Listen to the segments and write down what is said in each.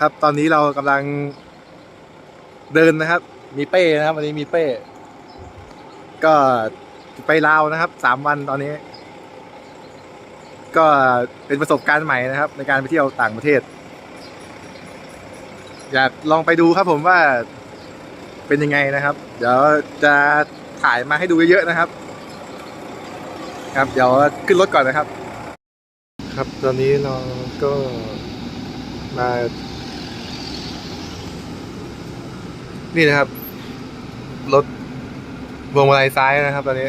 ครับ ตอนนี้เรากำลังเดินนะครับ มีเป้นะครับวันนี้มีเป้ ก็ไปลาวนะครับสามวันตอนนี้ ก็เป็นประสบการณ์ใหม่นะครับ ในการไปเที่ยวต่างประเทศ อยากลองไปดูครับผมว่าเป็นยังไงนะครับ เดี๋ยวจะถ่ายมาให้ดูเยอะๆนะครับ ครับเดี๋ยวขึ้นรถก่อนนะครับ ครับตอนนี้เราก็มา นี่นะครับ รถวงมาลัยซ้ายนะครับ ตอนนี้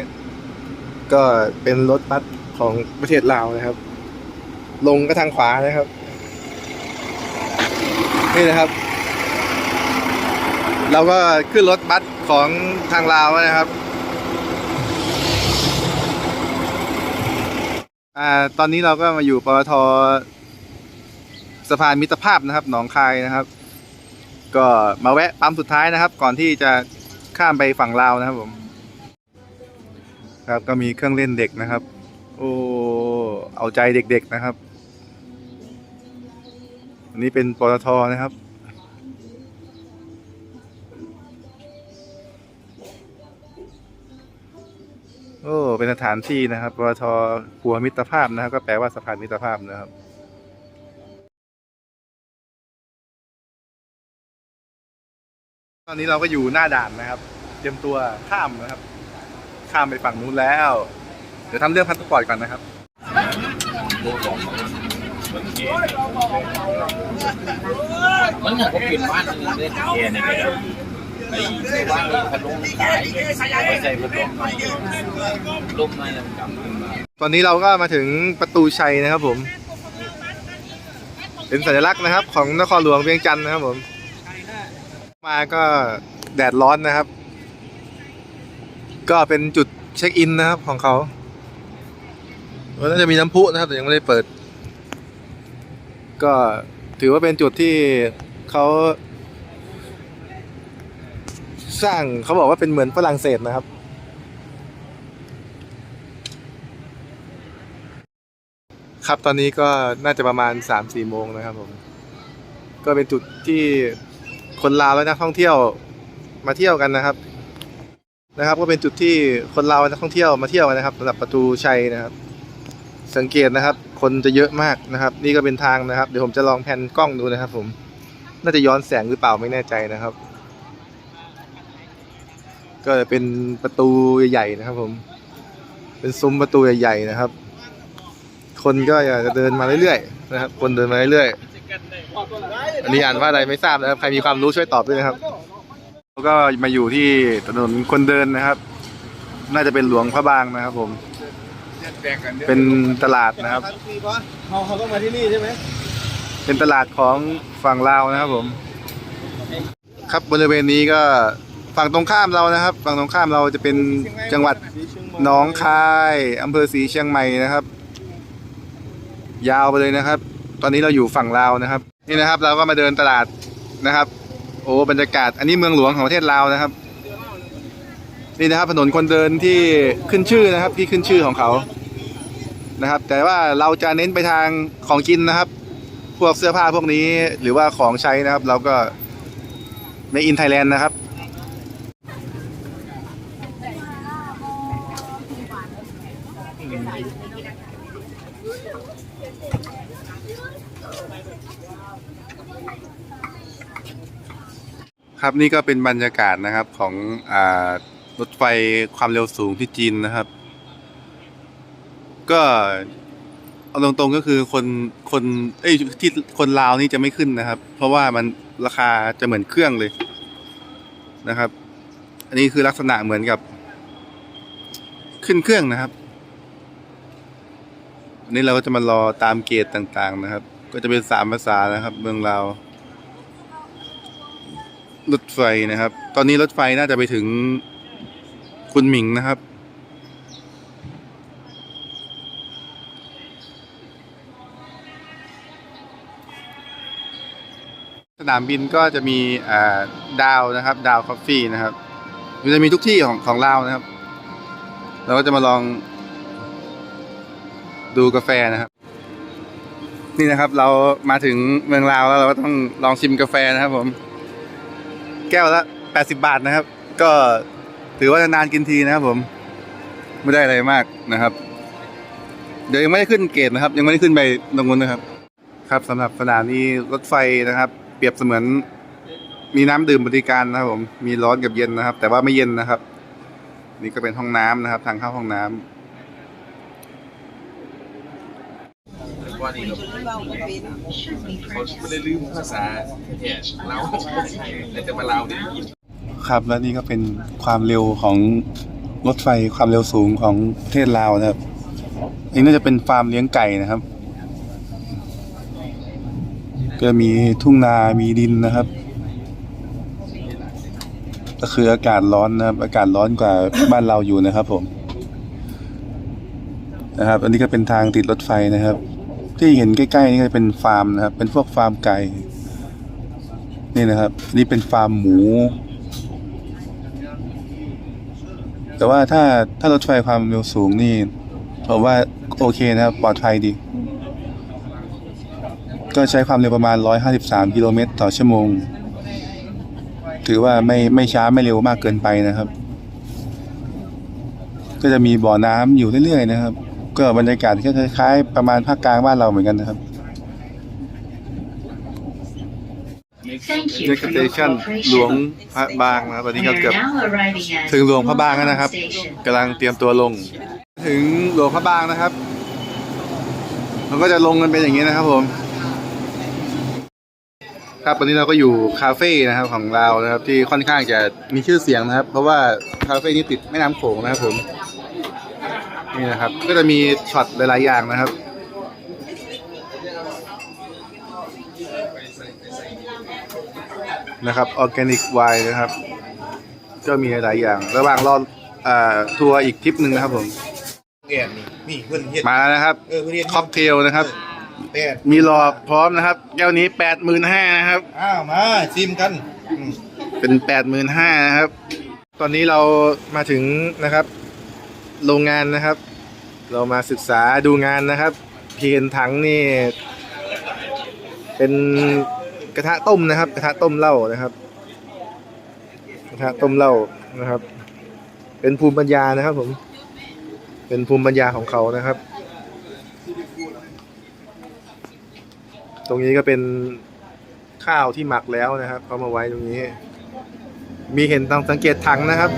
ก็เป็นรถบัสของประเทศลาวนะครับ ลงก็ทางขวานะครับ นี่นะครับ เราก็ขึ้นรถบัสของทางลาวนะครับ อ่า ตอนนี้เราก็มาอยู่ปตทสะพานมิตรภาพนะครับ หนองคายนะครับ ก็มาแวะปั๊มสุดท้ายนะครับ ก่อนที่จะข้ามไปฝั่งลาวนะครับผม ครับก็มีเครื่องเล่นเด็กนะครับ โอ้เอาใจเด็กๆนะครับอันนี้เป็นปตทนะครับโอ้เป็นสถานที่นะครับปตทขัวมิตรภาพนะครับ ก็แปลว่าสะพานมิตรภาพนะครับ ตอนนี้เราก็อยู่หน้าด่านนะครับ เตรียมตัวข้ามนะครับ ข้ามไปฝั่งนู้นแล้ว เดี๋ยวทำเรื่องพาสดุปอร์ตก่อนนะครับ มันเหมือนผมปิดบ้านเล่นเกมนี่ไอ้ไอ้บ้านนี้พัดลมขายไว้ใจพัดลมใหม่ลมใหม่แล้วมับขึ้นมาตอนนี้เราก็มาถึงประตูชัยนะครับผม เป็นสัญลักษณ์นะครับ ของนครหลวงเวียงจันทร์นะครับผม มาก็แดดร้อนนะครับ ก็เป็นจุดเช็คอินนะครับของเขาน่าจะมีน้ำพุนะครับ แต่ยังไม่ได้เปิด ก็ถือว่าเป็นจุดที่เขาสร้างเขาบอกว่าเป็นเหมือนฝรั่งเศสนะครับ ครับตอนนี้ก็น่าจะประมาณ3ามสี่โมงนะครับผม ก็เป็นจุดที่ คนลาวและนักท่องเที่ยวมาเที่ยวกันนะครับ นะครับ ก็เป็นจุดที่คนลาวและนักท่องเที่ยวมาเที่ยวกันนะครับสำหรับประตูชัยนะครับ สังเกตนะครับ คนจะเยอะมากนะครับ นี่ก็เป็นทางนะครับ เดี๋ยวผมจะลองแพนกล้องดูนะครับ ผม น่าจะย้อนแสงหรือเปล่าไม่แน่ใจนะครับ ก็เป็นประตูใหญ่ๆนะครับ ผม เป็นซุ้มประตูใหญ่ๆนะครับ คนก็อยาจะเดินมาเรื่อยๆนะครับ คนเดินมาเรื่อยๆ อันนี้อ่านว่าอะไรไม่ทราบนะครับใครมีความรู้ช่วยตอบด้วยนะครับแล้วก็มาอยู่ที่ถนนคนเดินนะครับ น่าจะเป็นหลวงพระบางนะครับ ผม เป็นตลาดนะครับเขาเขาต้องมาที่นี่ใช่ไหมเป็นตลาดของฝั่งลาวนะครับ ผม ครับบริเวณนี้ก็ฝั่งตรงข้ามเรานะครับ ฝั่งตรงข้ามเราจะเป็นจังหวัดหนองคายอำเภอศรีเชียงใหม่นะครับ ยาวไปเลยนะครับ ตอนนี้เราอยู่ฝั่งลาวนะครับ นี่นะครับ เราก็มาเดินตลาดนะครับ โอ้บรรยากาศ อันนี้เมืองหลวงของประเทศลาวนะครับ นี่นะครับถนนคนเดินที่ขึ้นชื่อนะครับ ที่ขึ้นชื่อของเขานะครับ แต่ว่าเราจะเน้นไปทางของกินนะครับ พวกเสื้อผ้าพวกนี้หรือว่าของใช้นะครับ เราก็ในอินไทยแลนด์นะครับ ครับนี่ก็เป็นบรรยากาศนะครับของอรถไฟความเร็วสูงที่จีนนะครับ ก็เอาตรงๆก็คือคนคนเอ้ยที่คนลาวนี่จะไม่ขึ้นนะครับ เพราะว่ามันราคาจะเหมือนเครื่องเลยนะครับ อันนี้คือลักษณะเหมือนกับ ขึ้นเครื่องนะครับอันนี้เราก็จะมารอตามเกตต่างๆนะครับ ก็จะเป็นสามภาษานะครับ เมืองลาว รถไฟนะครับ ตอนนี้รถไฟน่าจะไปถึงคุณหมิงนะครับ สนามบินก็จะมีดาวนะครับ ดาวคอฟฟี่นะครับ มันจะมีทุกที่ของของลาวนะครับ เราก็จะมาลองดูกาแฟนะครับ นี่นะครับเรามาถึงเมืองลาวแล้วเราก็ต้องลองชิมกาแฟนะครับผม แก้วละ80 บาทนะครับ ก็ถือว่านานๆกินทีนะครับผม ไม่ได้อะไรมากนะครับ เดี๋ยวยังไม่ได้ขึ้นเกตนะครับ ยังไม่ได้ขึ้นไปตรงนู้นนะครับ ครับสำหรับสถานีรถไฟนะครับ เปรียบเสมือนมีน้ำดื่มบริการนะครับผมมีร้อนกับเย็นนะครับ แต่ว่าไม่เย็นนะครับ นี่ก็เป็นห้องน้ำนะครับ ทางเข้าห้องน้ำ ว่านี่เราไม่ได้ลืมภาษาแท้เราแล้วจะมาเล่าได้ยินครับและนี่ก็เป็นความเร็วของรถไฟความเร็วสูงของประเทศลาวนะครับอันนี้น่าจะเป็นฟาร์มเลี้ยงไก่นะครับ ก็มีทุ่งนา มีดินนะครับ ก็คืออากาศร้อนนะครับ อากาศร้อนกว่าบ้านเราอยู่นะครับผม นะครับ อันนี้ก็เป็นทางติดรถไฟนะครับ ที่เห็นใกล้ๆนี่ก็เป็นฟาร์มนะครับ เป็นพวกฟาร์มไก่ นี่นะครับนนี่เป็นฟาร์มหมู แต่ว่าถ้าถ้ารถไฟความเร็วสูงนี่ผมว่าโอเคนะครับ ปลอดภัยดี ก็ใช้ความเร็วประมาณ 153 กิโลเมตรต่อชั่วโมง ถือว่าไม่ไม่ช้าไม่เร็วมากเกินไปนะครับ ก็จะมีบ่อน้ำอยู่เรื่อยๆนะครับ ก็บรรยากาศก็คล้ายๆประมาณภาคกลางบ้านเราเหมือนกันนะครับ Thank you Next for your station หลวง cooperation. พระบางนะครับตอนนี้ We ก็ are เกือบ now arriving at ถึงหลวงพระบางแล้วนะครับ Station. กำลังเตรียมตัวลง ถึงหลวงพระบางนะครับ มันก็จะลงกันเป็นอย่างนี้นะครับผม ครับวันนี้เราก็อยู่คาเฟ่นะครับของเรานะครับ ที่ค่อนข้างจะมีชื่อเสียงนะครับ เพราะว่าคาเฟ่นี้ติดแม่น้ำโขงนะครับผม นี่นะครับ ก็จะมีช็อตหลาย ๆ อย่างนะครับ นะครับออร์แกนิกไวนะครับ ก็มีหลายอย่าง ระหว่างรออ่าทัวร์อีกทริปหนึ่งนะครับผมเนี่ยนี่นี่เพื่อนเฮ็ดมาแล้วนะครับ เออเพื่อนเฮ็ดค็อกเทลนะครับแต่มีหลอดพร้อมนะครับ แก้วนี้แปดหมื่นห้านะครับ อ้าวมาซิมกันอืมเป็นแปดหมื่นห้านะครับ ตอนนี้เรามาถึงนะครับ โรงงานนะครับ เรามาศึกษาดูงานนะครับ เพียนถังนี่ เป็นกระทะต้มนะครับ กระทะต้มเหล้านะครับ กระทะต้มเหล้านะครับ เป็นภูมิปัญญานะครับ ผม เป็นภูมิปัญญาของเขานะครับ ตรงนี้ก็เป็นข้าวที่หมักแล้วนะครับเขามาไว้ตรงนี้ มีเห็นต้องสังเกตถังนะครับ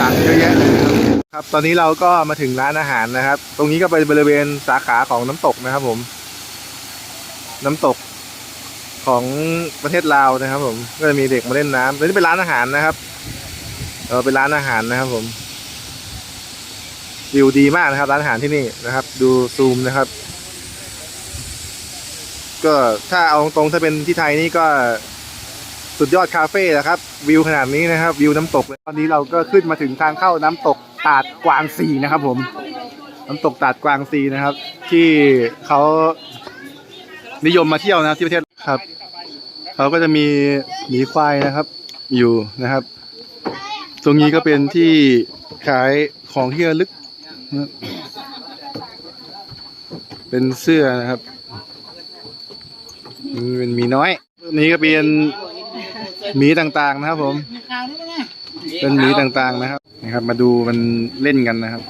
ถังเยอะแยะเลยนะ ครับตอนนี้เราก็มาถึงร้านอาหารนะครับ ตรงนี้ก็เป็นบริเวณสาขาของน้ำตกนะครับผม น้ำตกของประเทศลาวนะครับ ผมก็จะมีเด็กมาเล่นน้ำนี้เป็นร้านอาหารนะครับเออเป็นร้านอาหารนะครับ ผมวิวดีมากนะครับ ร้านอาหารที่นี่นะครับ ดูซูมนะครับ ก็ถ้าเอาตรงถ้าเป็นที่ไทยนี่ก็สุดยอดคาเฟ่นะครับ วิวขนาดนี้นะครับ วิวน้ำตกตอนนี้เราก็ขึ้นมาถึงทางเข้าน้ำตก ตาดกวางซีนะครับ ผม น้ำตกตาดกวางซีนะครับ ที่เขานิยมมาเที่ยวนะที่ประเทศครับเขาก็จะมีหมีควายนะครับ อยู่นะครับ ตรงนี้ก็เป็นที่ขายของที่ระลึกนะเป็นเสื้อนะครับเป็นหมีน้อย นี่ก็เป็นหมีต่างๆนะครับผม เป็นหมีต่างๆนะครับนะครับ มาดูมันเล่นกันนะครับ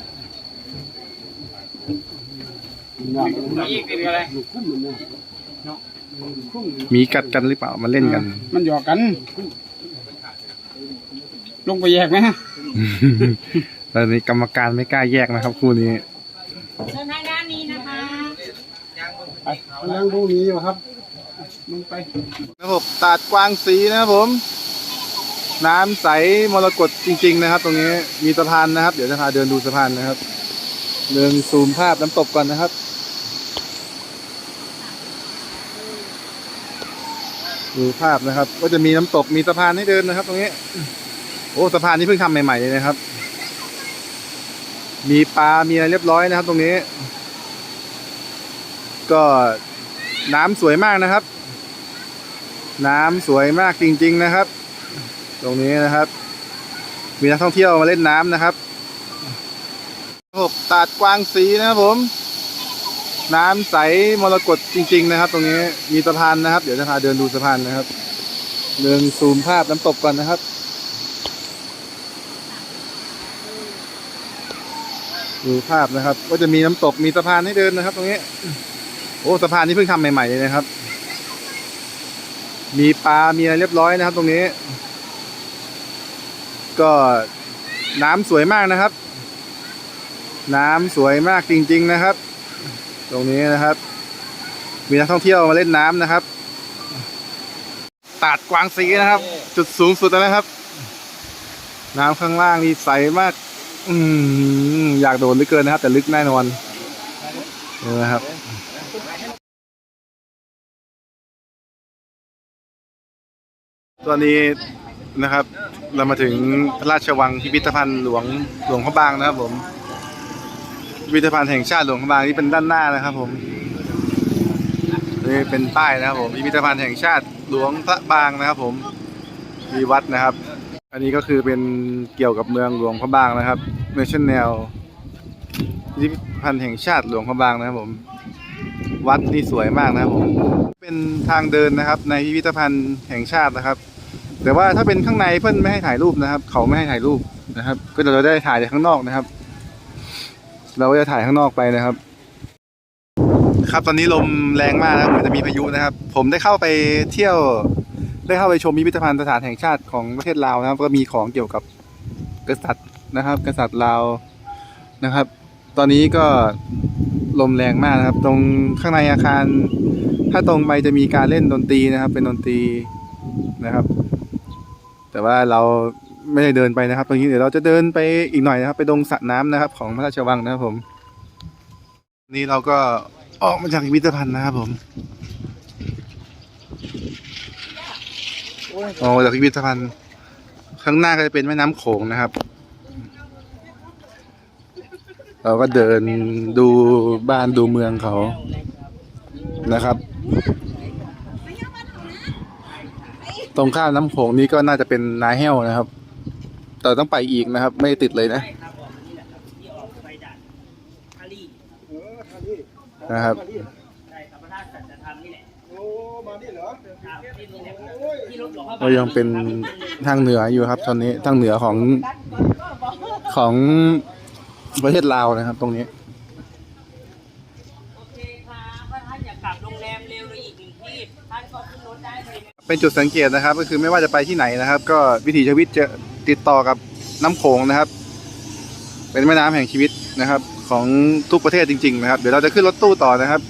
หมีกัดกันหรือเปล่ามาเล่นกัน มันหยอกกัน ลงไปแยกไหมตอนนี้กรรมการไม่กล้าแยกนะครับคู่นี้เชิญทางด้านนี้นะคะไปกำลังดูนี้อยู่ครับลงไประบบตาดกวางสีนะครับผม น้ำใสมรกตจริง ๆ นะครับ ตรงนี้มีสะพานนะครับ เดี๋ยวจะพาเดินดูสะพานนะครับ เดินซูมภาพน้ำตกก่อนนะครับ ดูภาพนะครับ ก็จะมีน้ำตกมีสะพานให้เดินนะครับ ตรงนี้ โอ้สะพานนี้เพิ่งทำใหม่ๆเลยนะครับ มีปลา มีอะไรเรียบร้อยนะครับ ตรงนี้ ก็น้ำสวยมากนะครับ น้ำสวยมากจริง ๆ นะครับ ตรงนี้นะครับ มีนักท่องเที่ยวมาเล่นน้ำนะครับระบบตาดกวางสีนะครับผม น้ำใสมรกตจริง ๆ นะครับ ตรงนี้มีสะพานนะครับ เดี๋ยวจะพาเดินดูสะพานนะครับ เดินซูมภาพน้ำตกก่อนนะครับดูภาพนะครับ ก็จะมีน้ำตกมีสะพานให้เดินนะครับ ตรงนี้ โอ้สะพานนี้เพิ่งทำใหม่ๆเลยนะครับ มีปลามีอะไรเรียบร้อยนะครับ ตรงนี้ ก็น้ำสวยมากนะครับ น้ำสวยมากจริง ๆนะครับ ตรงนี้นะครับ มีนักท่องเที่ยวมาเล่นน้ำนะครับ ตาดกวางสีนะครับ จุดสูงสุดแล้วนะครับ น้ำข้างล่างนี่ใสมาก อืมอยากโดดเหลือเกินนะครับ แต่ลึกแน่นอนนี่นะครับตอนนี้นะครับ เรามาถึงพระราชวังพิพิธภัณฑ์หลวงหลวงพระบางนะครับ ผมพิพิธภัณฑ์แห่งชาติหลวงพระบางที่เป็นด้านหน้านะครับ ผมนี่เป็นป้ายนะครับ ผมพิพิธภัณฑ์แห่งชาติหลวงพระบางนะครับ ผมมีวัดนะครับ อันนี้ก็คือเป็นเกี่ยวกับเมืองหลวงพระบางนะครับเนชั่นแนลพิพิธภัณฑ์แห่งชาติหลวงพระบางนะครับ ผม วัดนี่สวยมากนะครับผมเป็นทางเดินนะครับ ในพิพิธภัณฑ์แห่งชาตินะครับ แต่ว่าถ้าเป็นข้างในเพื่อนไม่ให้ถ่ายรูปนะครับ เขาไม่ให้ถ่ายรูปนะครับ ก็เราได้ถ่ายจากข้างนอกนะครับ เราก็จะถ่ายข้างนอกไปนะครับ ครับตอนนี้ลมแรงมากนะครับเหมือนจะมีพายุนะครับ ผมได้เข้าไปเที่ยว ได้เข้าไปชมพิพิธภัณฑ์สถานแห่งชาติของประเทศลาวนะครับ ก็มีของเกี่ยวกับกษัตริย์นะครับ กษัตริย์ลาวนะครับ ตอนนี้ก็ลมแรงมากนะครับ ตรงข้างในอาคาร ถ้าตรงไปจะมีการเล่นดนตรีนะครับ เป็นดนตรีนะครับ แต่ว่าเราไม่ได้เดินไปนะครับ ตรงนี้เดี๋ยวเราจะเดินไปอีกหน่อยนะครับ ไปตรงสระน้ำนะครับ ของพระราชวังนะครับผม นี่เราก็ออกมาจากพิพิธภัณฑ์นะครับผมออกจากพิพิธภัณฑ์ ข้างหน้าก็จะเป็นแม่น้ำโขงนะครับ เราก็เดินดูบ้านดูเมืองเขานะครับ ตรงข้ามน้ำโขงนี้ก็น่าจะเป็นนาแห้วนะครับ แต่ต้องไปอีกนะครับ ไม่ติดเลยนะ นะครับโอ้มานี่เหรอก็ยังเป็นทางเหนืออยู่ครับ ตอนนี้ทางเหนือของของประเทศลาวนะครับ ตรงนี้ โอเคค่ะถ้าท่านอยากกลับโรงแรมเร็วหรืออีกหนึ่งที่ท่านก็ขึ้นรถได้ เป็นจุดสังเกตนะครับ ก็คือไม่ว่าจะไปที่ไหนนะครับ ก็วิถีชีวิตจะติดต่อกับน้ำโขงนะครับ เป็นแม่น้ำแห่งชีวิตนะครับ ของทุกประเทศจริง ๆ นะครับ เดี๋ยวเราจะขึ้นรถตู้ต่อนะครับ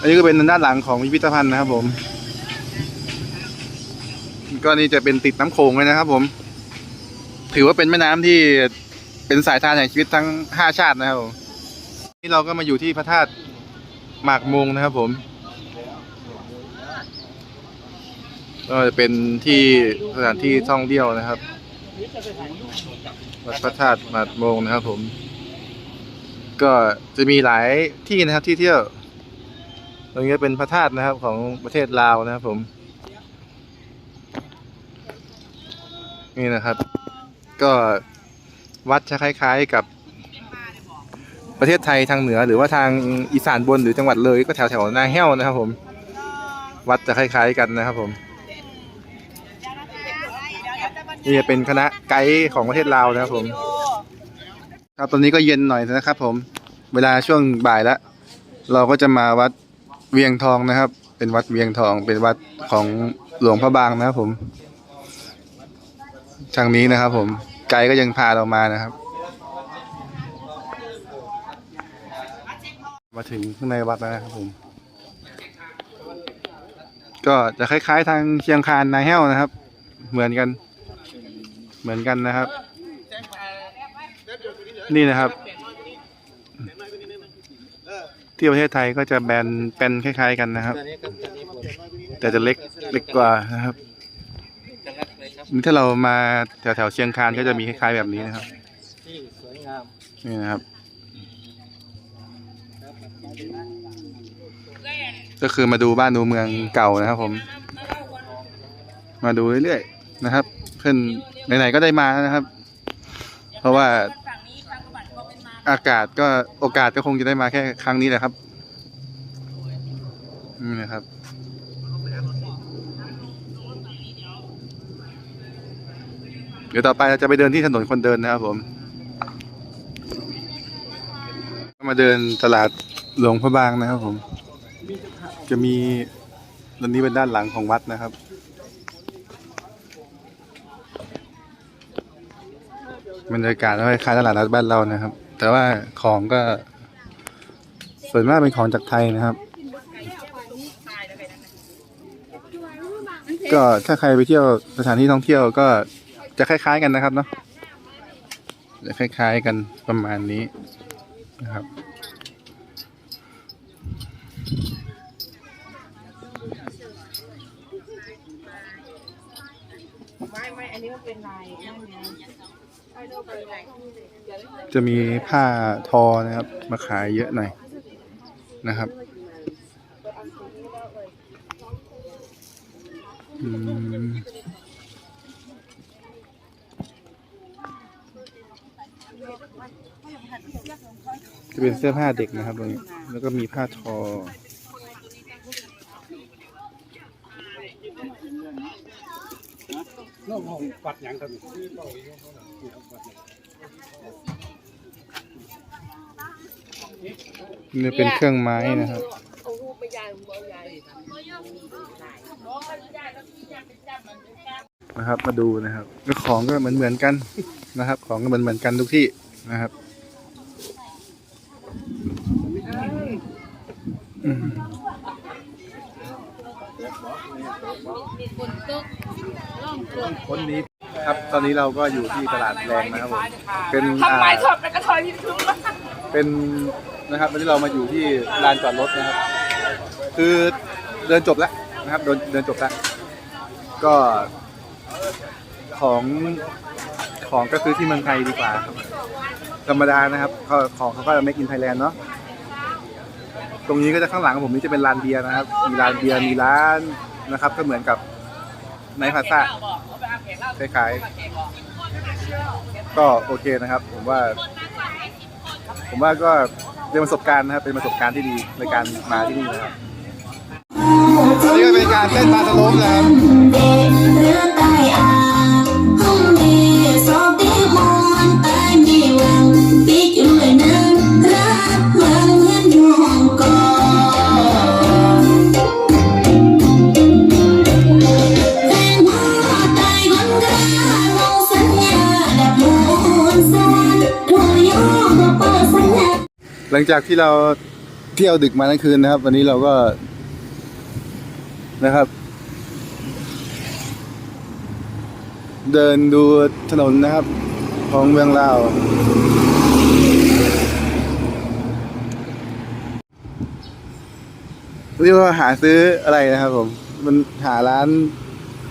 อันนี้ก็เป็นด้านหลังของพิพิธภัณฑ์นะครับผม ก็นี่จะเป็นติดน้ำโขงเลยนะครับ ผม ถือว่าเป็นแม่น้ำที่เป็นสายทานแห่งชีวิตทั้งห้าชาตินะครับผมนี่เราก็มาอยู่ที่พระธาตุหมากมงนะครับผม ก็จะเป็นที่สถานที่ท่องเที่ยวนะครับวัดพระธาตุหมาดโมงนะครับ ผม ก็จะมีหลายที่นะครับที่เที่ยวตรงนี้เป็นพระธาตุนะครับของประเทศลาวนะครับ ผม นี่นะครับ ก็วัดจะคล้าย ๆกับประเทศไทยทางเหนือหรือว่าทางอีสานบนหรือจังหวัดเลยก็แถวแถวๆนาแห้วนะครับ ผม วัดจะคล้าย ๆ กันนะครับ ผม นี่จะเป็นคณะไกด์ของประเทศลาวนะครับผม ครับตอนนี้ก็เย็นหน่อยนะครับ ผม เวลาช่วงบ่ายแล้วเราก็จะมาวัดเวียงทองนะครับ เป็นวัดเวียงทอง เป็นวัดของหลวงพระบางนะครับ ผมทางนี้นะครับ ผม ไกด์ก็ยังพาเรามานะครับ มาถึงข้างในวัดแล้วนะครับผม ก็จะคล้าย ๆ ทางเชียงคานนายแห้วนะครับ เหมือนกัน เหมือนกันนะครับ นี่นะครับ ที่ประเทศไทยก็จะแบนเป็นคล้าย ๆ กันนะครับ แต่จะเล็กเล็กกว่านะครับนี่ถ้าเรามาแถวแถวๆเชียงคานก็จะมีคล้ายๆแบบนี้นะครับนี่นะครับ ก็คือมาดูบ้านดูเมืองเก่านะครับผม มาดูเรื่อยๆนะครับ เพื่อน ไหนๆก็ได้มาแล้วนะครับ เพราะว่าอาอากาศก็โอกาสก็คงจะได้มาแค่ครั้งนี้แหละครับนี่นะครับเดี๋ยวต่อไปเราจะไปเดินที่ถนนคนเดินนะครับผม มาเดินตลาดหลวงพระบางนะครับผม จะมีตอนนี้เป็นด้านหลังของวัดนะครับ บรรยากาศคล้ายตลาดนัดบ้านเรานะครับ แต่ว่าของก็ ส่วนมากเป็นของจากไทยนะครับ ก็ถ้าใครไปเที่ยวสถานที่ท่องเที่ยวก็จะคล้าย ๆ กันนะครับเนาะจะคล้าย ๆ กันประมาณนี้นะครับ ไม่ไม่อันนี้มันเป็นลายนั่นไง จะมีผ้าทอนะครับ มาขายเยอะหน่อยนะครับอืมจะเป็นเสื้อผ้าเด็กนะครับตรงนี้ แล้วก็มีผ้าทอ น้องของปัดหยังครับนี่นี่เป็นเครื่องไม้นะครับ นะครับ มาดูนะครับก็ของก็เหมือนเหมือนกันนะครับ ของก็เหมือนเหมือนกันทุกที่นะครับอืม คนนี้ครับตอนนี้เราก็อยู่ที่ตลาดแรงนะครับผมเป็นทำไมอ่าถอดเป็นกระเทยที่ถึงเป็นนะครับวันนี้เรามาอยู่ที่ลานจอดรถนะครับ คือเดินจบแล้วนะครับเดินเดินจบแล้วก็ของของก็ซื้อที่เมืองไทยดีกว่าครับธรรมดานะครับเขาของเขาก็จะ make in Thailand เนาะตรงนี้ก็จะข้างหลังของผมนี่จะเป็นร้านเบียร์นะครับ มีร้านเบียร์มีร้านนะครับ ก็เหมือนกับ ในพาซ่าคล้ายๆก็โอเคนะครับ ผมว่า ผมว่าก็เป็นประสบการณ์นะครับ เป็นประสบการณ์ที่ดีในการมาที่นี่นะครับอันนี้ก็เป็นการเต้นบาสโลมนะครับเหลังจากที่เราเที่ยวดึกมาทั้งคืนนะครับ วันนี้เราก็นะครับ เดินดูถนนนะครับ ของเมืองลาวเรียกว่าหาซื้ออะไรนะครับผม มันหาร้าน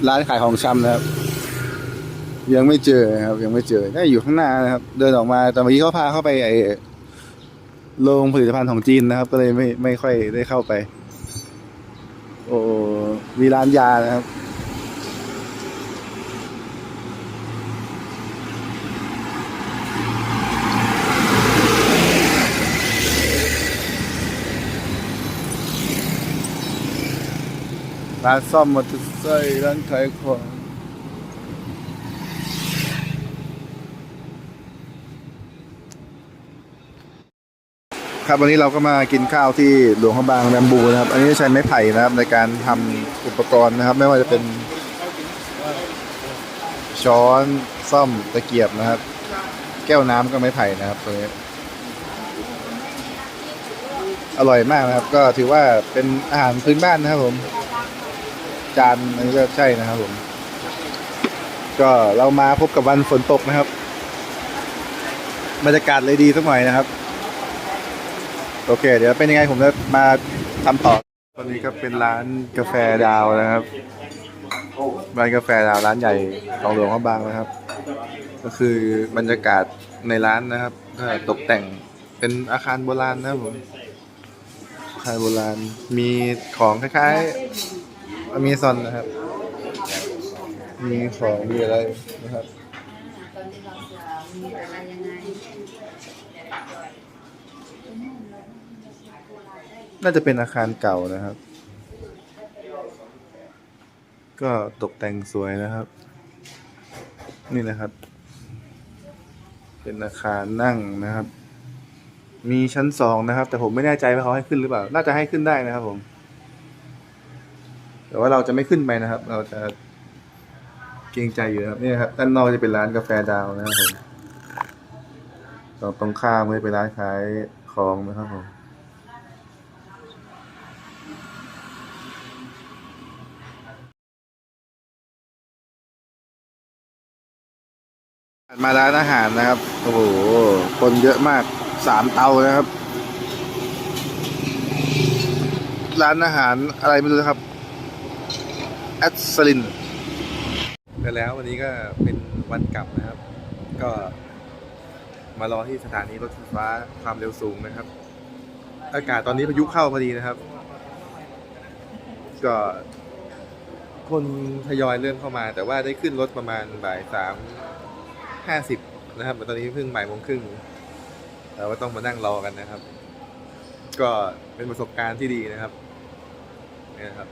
ร้านขายของชำนะครับ ยังไม่เจอครับ ยังไม่เจอน่าอยู่ข้างหน้านะครับ เดินออกมาแต่เมื่อกี้เขาพาเข้าไปไอ โรงผลิตภัณฑ์ของจีนนะครับ ก็เลยไม่ไม่ค่อยได้เข้าไป โอ้มีร้านยานะครับร้านซ่อมมอเตอร์ไซค์ร้านขายของ ครับวันนี้เราก็มากินข้าวที่หลวงพระบางแบมบูนะครับ อันนี้ใช้ไม้ไผ่นะครับในการทำอุปกรณ์นะครับ ไม่ว่าจะเป็น ช้อนซ่อมตะเกียบนะครับ แก้วน้ำก็ไม้ไผ่นะครับตัวนี้อร่อยมากนะครับ ก็ถือว่าเป็นอาหารพื้นบ้านนะครับผม จานอันนี้ก็ใช่นะครับผม ก็เรามาพบกับวันฝนตกนะครับบรรยากาศเลยดีสักหน่อยนะครับ โอเค เดี๋ยวเป็นยังไงผมจะมาทำต่อ ตอนนี้ก็เป็นร้านกาแฟดาวนะครับ ร้านกาแฟดาวร้านใหญ่ของหลวงพระบางนะครับ ก็คือบรรยากาศในร้านนะครับก็ตกแต่งเป็นอาคารโบราณนะครับผมอาคารโบราณมีของคล้ายๆอเมซอนนะครับ มีของมีอะไรนะครับ น่าจะเป็นอาคารเก่านะครับ ก็ตกแต่งสวยนะครับ นี่นะครับ เป็นอาคารนั่งนะครับ มีชั้นสองนะครับ แต่ผมไม่แน่ใจว่าเขาให้ขึ้นหรือเปล่า น่าจะให้ขึ้นได้นะครับผม แต่ว่าเราจะไม่ขึ้นไปนะครับ เราจะเกรงใจอยู่นะครับนี่นครับด้านนอกจะเป็นร้านกาแฟดาวนะครับผมตรงตรงข้ามก็จะเป็นร้านขายของนะครับผม มาร้านอาหารนะครับ โอ้โห คนเยอะมากสามเตานะครับ ร้านอาหารอะไรไม่รู้นะครับแอดสลินแต่แล้ววันนี้ก็เป็นวันกลับนะครับ ก็มารอที่สถานีรถไฟฟ้าความเร็วสูงนะครับ อากาศตอนนี้พายุเข้าพอดีนะครับ ก็ คนทยอยเริ่มเข้ามา แต่ว่าได้ขึ้นรถประมาณบ่ายสาม ห้าสิบนะครับตอนนี้เพิ่งบ่ายโมงครึ่งเราก็ต้องมานั่งรอกันนะครับ ก็เป็นประสบการณ์ที่ดีนะครับนี่นะครับ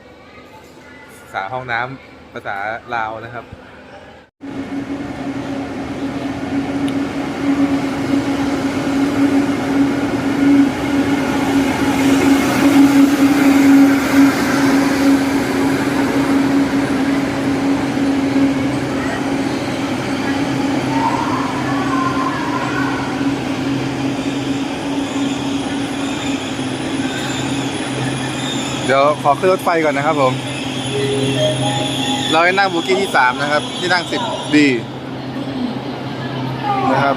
สาห้องน้ำภาษาลาวนะครับ ขอขึ้นรถไฟก่อนนะครับผม เราให้นั่งบูกี้ที่สามนะครับ ที่นั่งสิบดีนะครับ